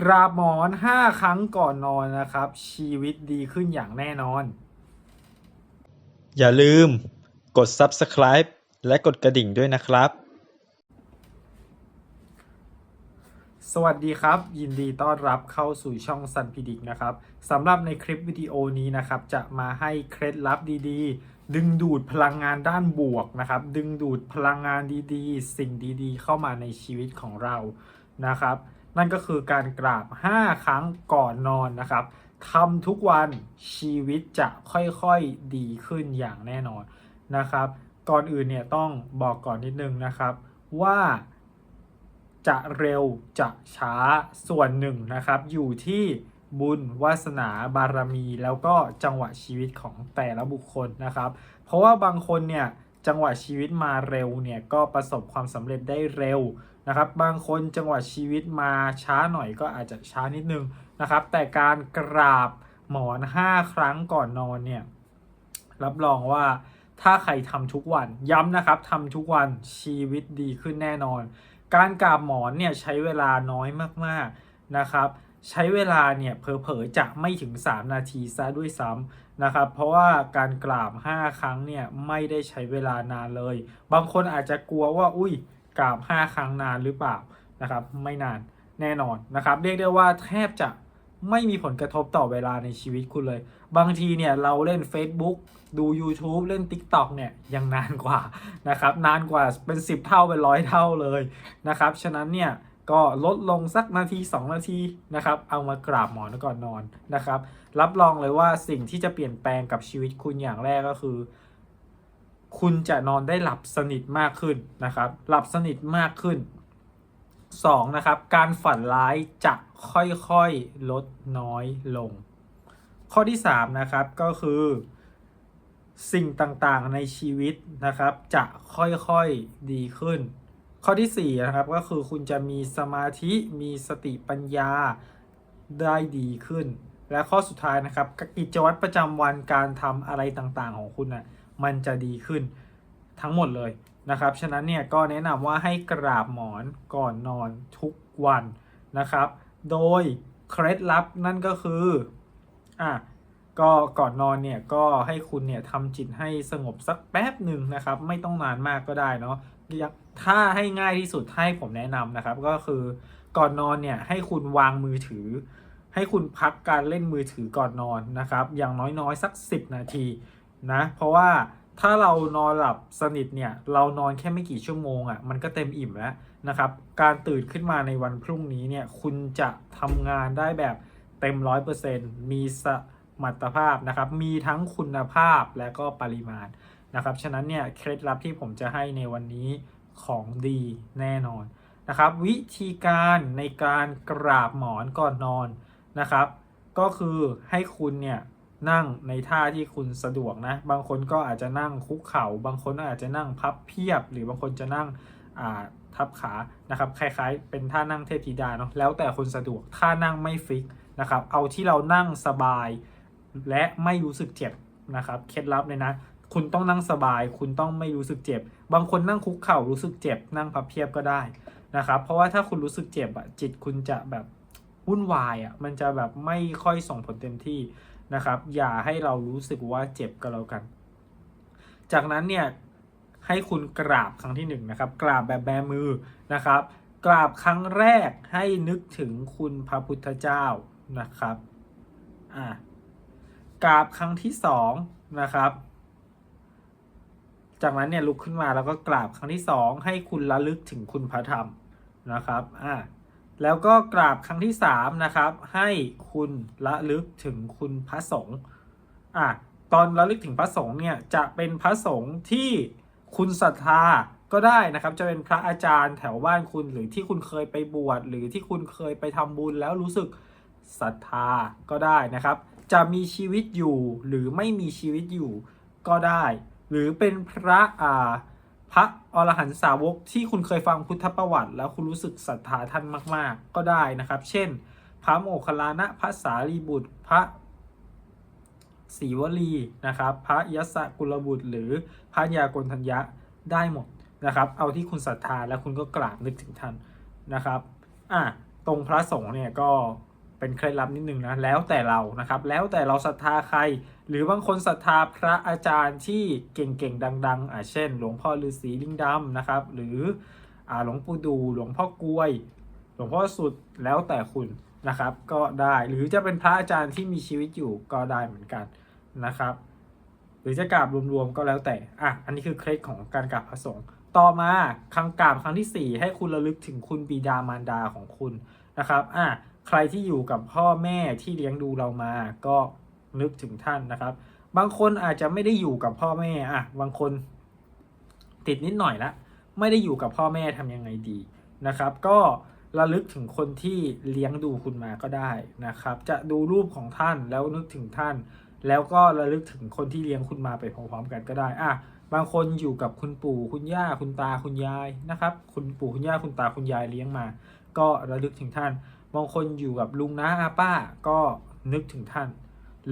กราบหมอน 5 ครั้งก่อนนอนนะครับ ชีวิตดีขึ้นอย่างแน่นอน อย่าลืมกด subscribe และกดกระดิ่งด้วยนะครับ สวัสดีครับ ยินดีต้อนรับเข้าสู่ช่องซันพิดิกนะครับสำหรับในคลิปวิดีโอนี้นะครับ จะมาให้เคล็ดลับดีๆ ดึงดูดพลังงานด้านบวกนะครับ ดึงดูดพลังงานดีๆ สิ่งดีๆ เข้ามาในชีวิตของเรานะครับ นั่นก็คือการกราบ 5 ครั้งก่อนนอนนะครับทำทุกวันชีวิตจะค่อยๆดีขึ้นอย่างแน่นอนนะครับ ก่อนอื่นเนี่ยต้องบอกก่อนนิดนึงนะครับ ว่าจะเร็วจะช้าส่วนหนึ่งนะครับ อยู่ที่บุญวาสนาบารมี แล้วก็จังหวะชีวิตของแต่ละบุคคลนะครับ เพราะว่าบางคนเนี่ยจังหวะชีวิตมาเร็วเนี่ยก็ประสบความสำเร็จได้เร็ว นะครับบางคนจังหวะชีวิตมาช้าหน่อยก็อาจจะช้านิดนึงนะครับ แต่การกราบหมอน 5 ครั้งก่อนนอนเนี่ยรับรองว่าถ้าใครทำทุกวันย้ำนะครับทำทุกวันชีวิตดีขึ้นแน่นอน การกราบหมอนเนี่ยใช้เวลาน้อยมากๆนะครับใช้เวลาเนี่ยเผลอๆจะไม่ถึง 3 นาทีซะด้วยซ้ำนะครับเพราะว่าการกราบ 5 ครั้งเนี่ยไม่ได้ใช้เวลานานเลย บางคนอาจจะกลัวว่าอุ้ย กราบ 5 ครั้งนานหรือเปล่านะครับไม่นานแน่นอนนะครับเรียกได้ว่าแทบจะไม่มีผลกระทบต่อเวลาในชีวิตคุณเลย บางทีเนี่ยเราเล่น Facebook ดู YouTube เล่น TikTok เนี่ยยังนานกว่านะครับนานกว่าเป็น 10 เท่าเป็นร้อยเท่าเลยนะครับฉะนั้นเนี่ยก็ลดลงสักนาที 2 นาทีนะครับเอามากราบหมอนก่อนนอนนะครับรับรองเลยว่าสิ่งที่จะเปลี่ยนแปลงกับชีวิตคุณอย่างแรกก็คือ คุณจะนอนได้หลับสนิทมากขึ้นนะครับ หลับสนิทมากขึ้น 2. นะครับ การฝันร้ายจะค่อยๆลดน้อยลง ข้อที่ 3 นะครับก็คือ สิ่งต่างๆในชีวิตนะครับ จะค่อยๆดีขึ้น ข้อที่4นะครับก็คือคุณจะมีสมาธิมีสติปัญญาได้ดีขึ้น และข้อสุดท้ายนะครับกิจวัตรประจำวันการทำอะไรต่างๆของคุณนะ่ะ มันจะดีขึ้นทั้งหมดเลยนะครับ ฉะนั้นเนี่ยก็แนะนำว่าให้กราบหมอนก่อนนอนทุกวันนะครับ โดยเคล็ดลับนั่นก็คืออะก็ก่อนนอนเนี่ยก็ให้คุณเนี่ยทำจิตให้สงบสักแป๊บหนึ่งนะครับ ไม่ต้องนานมากก็ได้เนาะถ้าให้ง่ายที่สุดให้ผมแนะนำนะครับก็คือก่อนนอนเนี่ยให้คุณวางมือถือ ให้คุณพักการเล่นมือถือก่อนนอนนะครับ อย่างน้อยๆ สัก 10 นาที นะเพราะว่าถ้าเรานอนหลับสนิทเนี่ยเรานอนแค่ไม่กี่ชั่วโมงอะ่ะมันก็เต็มอิ่มแล้วนะครับ การตื่นขึ้นมาในวันพรุ่งนี้เนี่ยคุณจะทำงานได้แบบเต็มร้อยเปอร์เซ็นต์มีสมรรถภาพนะครับ มีทั้งคุณภาพและก็ปริมาณนะครับฉะนั้นเนี่ยเคล็ดลับที่ผมจะให้ในวันนี้ของดีแน่นอนนะครับ วิธีการในการกราบหมอนก่อนนอนนะครับ ก็คือให้คุณเนี่ย นั่งในท่าที่คุณสะดวกนะ บางคนก็อาจจะนั่งคุกเข่า บางคนอาจจะนั่งพับเพียบ หรือบางคนจะนั่งทับขานะครับคล้ายๆ เป็นท่านั่งเทพธิดาเนาะแล้วแต่คนสะดวกท่านั่งไม่ฟิกนะครับเอาที่เรานั่งสบายและไม่รู้สึกเจ็บนะครับเคล็ดลับเลยนะ คุณต้องนั่งสบาย คุณต้องไม่รู้สึกเจ็บ บางคนนั่งคุกเข่ารู้สึกเจ็บ นั่งพับเพียบก็ได้นะครับเพราะว่าถ้าคุณรู้สึกเจ็บอะจิตคุณจะแบบวุ่นวายอะมันจะแบบไม่ค่อยส่งผลเต็มที่ นะครับ อย่าให้เรารู้สึกว่าเจ็บก็แล้วกัน จากนั้นเนี่ยให้คุณกราบครั้งที่หนึ่งนะครับกราบแบบแบมือนะครับ กราบครั้งแรกให้นึกถึงคุณพระพุทธเจ้านะครับอ่ากราบครั้งที่สองนะครับ จากนั้นเนี่ยลุกขึ้นมาแล้วก็กราบครั้งที่สองให้คุณระลึกถึงคุณพระธรรมนะครับอ่า แล้วก็กราบครั้งที่สามนะครับ ให้คุณระลึกถึงคุณพระสงฆ์อะตอนระลึกถึงพระสงฆ์เนี่ยจะเป็นพระสงฆ์ที่คุณศรัทธาก็ได้นะครับ จะเป็นพระอาจารย์แถวบ้านคุณหรือที่คุณเคยไปบวชหรือที่คุณเคยไปทำบุญแล้วรู้สึกศรัทธาก็ได้นะครับ จะมีชีวิตอยู่หรือไม่มีชีวิตอยู่ก็ได้ หรือเป็นพระอ่า พระอรหันตสาวกที่คุณเคยฟังพุทธประวัติ แล้วคุณรู้สึกศรัทธาท่านมาก ๆ ก็ได้นะครับ เช่น พระโมคคัลลานะพระสารีบุตรพระศรีวลีนะครับ พระยศกุลบุตร หรือพระยากลทัญญะได้หมดนะครับ เอาที่คุณศรัทธาแล้วคุณก็กราบนึกถึงท่านนะครับอะตรงพระสงฆ์เนี่ยก็ เป็นเคล็ดลับนิดนึงนะแล้วแต่เรานะครับ แล้วแต่เราศรัทธาใคร หรือบางคนศรัทธาพระอาจารย์ที่เก่งๆดัง ๆอะเช่น หลวงพ่อฤาษีลิงดำนะครับ หรืออ่าหลวงปู่ดูหลวงพ่อกล้วย หลวงพ่อสุดแล้วแต่คุณนะครับ ก็ได้หรือจะเป็นพระอาจารย์ที่มีชีวิตอยู่ก็ได้เหมือนกันนะครับ หรือจะกราบรวมๆก็แล้วแต่อะอันนี้คือเคล็ดของการกราบพระสงฆ์ต่อมาคำกราบครั้งที่ 4 ให้คุณระลึกถึงคุณบิดามารดาของคุณนะครับอะ ใครที่อยู่กับพ่อแม่ที่เลี้ยงดูเรามาก็นึกถึงท่านนะครับ บางคนอาจจะไม่ได้อยู่กับพ่อแม่อะบางคนติดนิดหน่อยละไม่ได้อยู่กับพ่อแม่ทำยังไงดีนะครับ ก็ระลึกถึงคนที่เลี้ยงดูคุณมาก็ได้นะครับ จะดูรูปของท่านแล้วนึกถึงท่าน แล้วก็ระลึกถึงคนที่เลี้ยงคุณมาไปพร้อมๆกันก็ได้อะบางคนอยู่กับคุณปู่คุณย่าคุณตาคุณยายนะครับ คุณปู่คุณย่าคุณตาคุณยายเลี้ยงมา ก็ระลึกถึงท่าน บางคนอยู่กับลุงน้าอาป้าก็นึกถึงท่าน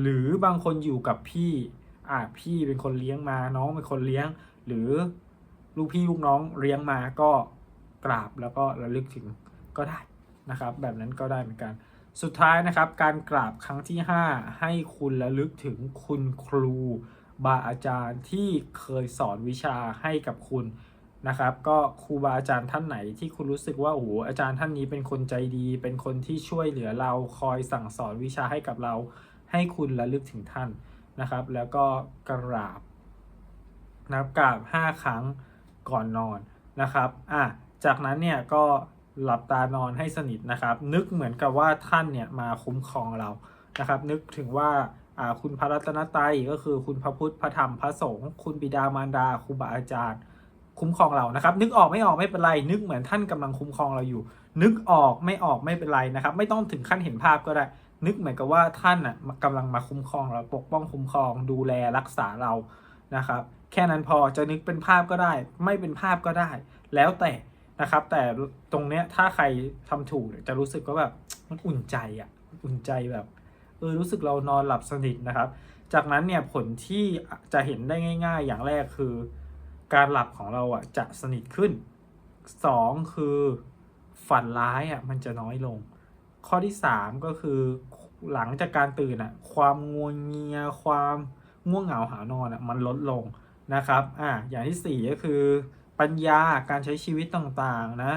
หรือบางคนอยู่กับพี่อะพี่เป็นคนเลี้ยงมาน้องเป็นคนเลี้ยง หรือลูกพี่ลูกน้องเลี้ยงมาก็กราบแล้วก็ระลึกถึงก็ได้นะครับ แบบนั้นก็ได้เหมือนกัน สุดท้ายนะครับ การกราบครั้งที่ 5 ให้คุณระลึกถึงคุณครูบาอาจารย์ที่เคยสอนวิชาให้กับคุณ นะครับ ก็ครูบาอาจารย์ท่านไหนที่คุณรู้สึกว่าโอ้โหอาจารย์ท่านนี้เป็นคนใจดี เป็นคนที่ช่วยเหลือเราคอยสั่งสอนวิชาให้กับเรา ให้คุณระลึกถึงท่านนะครับ แล้วก็กราบนะครับกราบ 5 ครั้งก่อนนอนนะครับอะจากนั้นเนี่ยก็หลับตานอนให้สนิทนะครับ นึกเหมือนกับว่าท่านเนี่ยมาคุ้มครองเรานะครับ นึกถึงว่าอ่าคุณพระรัตนตรัยก็คือคุณพระพุทธพระธรรมพระสงฆ์คุณบิดามารดาครูบาอาจารย์ คุ้มครองเรานะครับ นึกออกไม่ออกไม่เป็นไร นึกเหมือนท่านกำลังคุ้มครองเราอยู่ นึกออกไม่ออกไม่เป็นไรนะครับ ไม่ต้องถึงขั้นเห็นภาพก็ได้ นึกเหมือนกับว่าท่านอะกำลังมาคุ้มครองเราปกป้องคุ้มครอง ดูแลรักษาเรานะครับ แค่นั้นพอจะนึกเป็นภาพก็ได้ ไม่เป็นภาพก็ได้ แล้วแต่นะครับ แต่ตรงเนี้ยถ้าใครทำถูกจะรู้สึกว่าแบบมันอุ่นใจอะอุ่นใจแบบเออรู้สึกเรานอนหลับสนิทนะครับ จากนั้นเนี่ยผลที่จะเห็นได้ง่าย ๆ อย่างแรกคือ การหลับของเราอะจะสนิทขึ้นสองคือฝันร้ายอะมันจะน้อยลง ข้อที่สามก็คือหลังจากการตื่นอะความงัวงเงียความง่วงเหงาหานอนอะมันลดลงนะครับอ่าอย่างที่สี่ก็คือ ปัญญาการใช้ชีวิตต่างๆนะ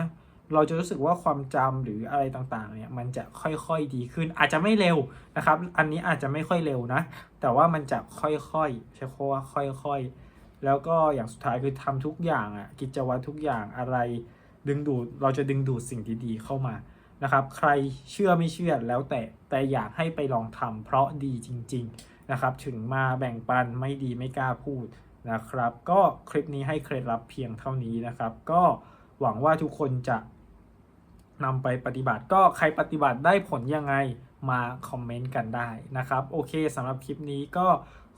เราจะรู้สึกว่าความจำหรืออะไรต่างๆ เนี่ยมันจะค่อยๆดีขึ้น อาจจะไม่เร็วนะครับ อันนี้อาจจะไม่ค่อยเร็วนะ แต่ว่ามันจะค่อยๆใช้คำว่าค่อยๆ แล้วก็อย่างสุดท้ายคือทำทุกอย่างอะกิจวัตรทุกอย่างอะไรดึงดูดเราจะดึงดูดสิ่งดีๆเข้ามานะครับ ใครเชื่อไม่เชื่อแล้วแต่แต่อยากให้ไปลองทำเพราะดีจริง ๆนะครับ ถึงมาแบ่งปันไม่ดีไม่กล้าพูดนะครับ ก็คลิปนี้ให้เคล็ดลับเพียงเท่านี้นะครับ ก็หวังว่าทุกคนจะนำไปปฏิบัติก็ใครปฏิบัติได้ผลยังไง มาคอมเมนต์กันได้นะครับ โอเคสำหรับคลิปนี้ก็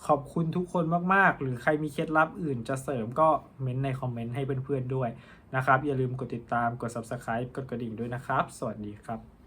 ขอบคุณทุกคนมาก ๆ หรือใครมีเคล็ดลับอื่นจะเสริมก็เม้นต์ในคอมเมนต์ให้เพื่อน ๆ ด้วยนะครับ อย่าลืมกดติดตามกด subscribe กดกระดิ่งด้วยนะครับ สวัสดีครับ